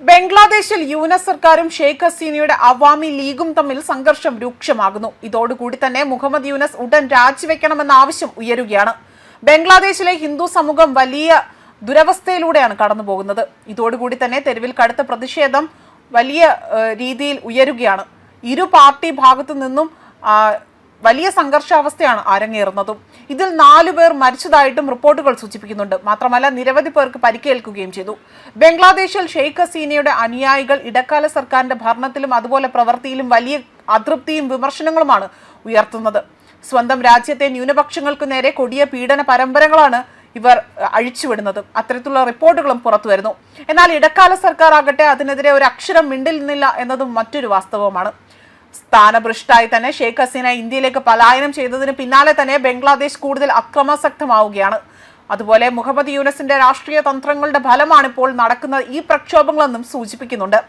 ബംഗ്ലാദേശിൽ യൂനസ് സർക്കാരും ഷെയ്ഖ് ഹസീനയുടെ അവാമി ലീഗും തമ്മിൽ സംഘർഷം രൂക്ഷമാകുന്നു. ഇതോടുകൂടി തന്നെ മുഹമ്മദ് യൂനസ് ഉടൻ രാജിവെക്കണമെന്ന ആവശ്യം ഉയരുകയാണ്. ബംഗ്ലാദേശിലെ ഹിന്ദു സമൂഹം വലിയ ദുരവസ്ഥയിലൂടെയാണ് കടന്നുപോകുന്നത്. ഇതോടുകൂടി തന്നെ തെരുവിൽ കടുത്ത പ്രതിഷേധം വലിയ രീതിയിൽ ഉയരുകയാണ്. ഇരു പാർട്ടി ഭാഗത്തു നിന്നും വലിയ സംഘർഷാവസ്ഥയാണ് അരങ്ങേറുന്നതും. ഇതിൽ നാലു പേർ മരിച്ചതായിട്ടും റിപ്പോർട്ടുകൾ സൂചിപ്പിക്കുന്നുണ്ട്. മാത്രമല്ല നിരവധി പേർക്ക് പരിക്കേൽക്കുകയും ചെയ്തു. ബംഗ്ലാദേശിൽ ഷെയ്ഖ് ഹസീനയുടെ അനുയായികൾ ഇടക്കാല സർക്കാരിന്റെ ഭരണത്തിലും അതുപോലെ പ്രവൃത്തിയിലും വലിയ അതൃപ്തിയും വിമർശനങ്ങളുമാണ് ഉയർത്തുന്നത്. സ്വന്തം രാജ്യത്തെ ന്യൂനപക്ഷങ്ങൾക്ക് നേരെ കൊടിയ പീഡന പരമ്പരകളാണ് ഇവർ അഴിച്ചുവിടുന്നത്. അത്തരത്തിലുള്ള റിപ്പോർട്ടുകളും പുറത്തു വരുന്നു. എന്നാൽ ഇടക്കാല സർക്കാർ ആകട്ടെ അതിനെതിരെ ഒരു അക്ഷരം മിണ്ടില്ല എന്നതും മറ്റൊരു വാസ്തവമാണ്. സ്ഥാനഭ്രഷ്ടായി തന്നെ ഷെയ്ഖ് ഹസീന ഇന്ത്യയിലേക്ക് പലായനം ചെയ്തതിന് പിന്നാലെ തന്നെ ബംഗ്ലാദേശ് കൂടുതൽ അക്രമാസക്തമാവുകയാണ്. അതുപോലെ മുഹമ്മദ് യൂനസിന്റെ രാഷ്ട്രീയ തന്ത്രങ്ങളുടെ ഫലമാണ് ഇപ്പോൾ നടക്കുന്ന ഈ പ്രക്ഷോഭങ്ങളെന്നും സൂചിപ്പിക്കുന്നുണ്ട്.